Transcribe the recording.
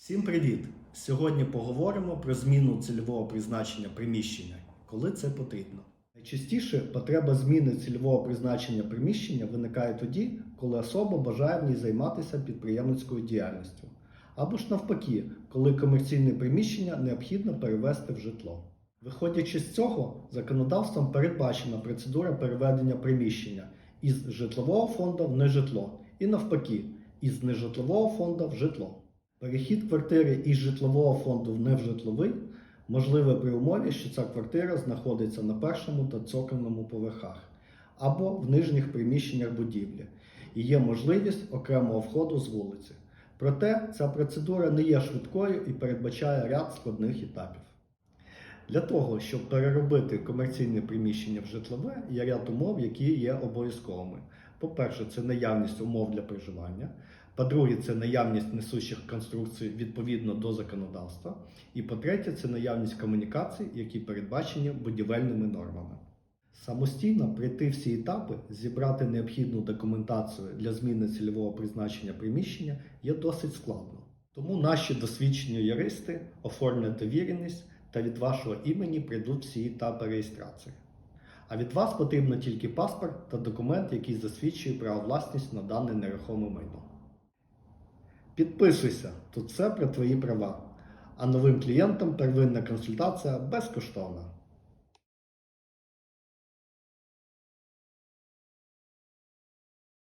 Всім привіт! Сьогодні поговоримо про зміну цільового призначення приміщення, коли це потрібно. Найчастіше потреба зміни цільового призначення приміщення виникає тоді, коли особа бажає в ній займатися підприємницькою діяльністю, або ж навпаки, коли комерційне приміщення необхідно перевести в житло. Виходячи з цього, законодавством передбачена процедура переведення приміщення із житлового фонду в нежитло і навпаки, із нежитлового фонду в житло. Перехід квартири із житлового фонду в невжитловий можливий при умові, що ця квартира знаходиться на першому та цокольному поверхах або в нижніх приміщеннях будівлі і є можливість окремого входу з вулиці. Проте ця процедура не є швидкою і передбачає ряд складних етапів. Для того, щоб переробити комерційне приміщення в житлове, є ряд умов, які є обов'язковими. По-перше, це наявність умов для проживання. По-друге, це наявність несущих конструкцій відповідно до законодавства. І по-третє, це наявність комунікацій, які передбачені будівельними нормами. Самостійно пройти всі етапи, зібрати необхідну документацію для зміни цільового призначення приміщення є досить складно. Тому наші досвідчені юристи оформлять довіреність та від вашого імені прийдуть всі етапи реєстрації. А від вас потрібно тільки паспорт та документ, який засвідчує право власність на дане нерухоме майно. Підписуйся, тут все про твої права. А новим клієнтам первинна консультація безкоштовна.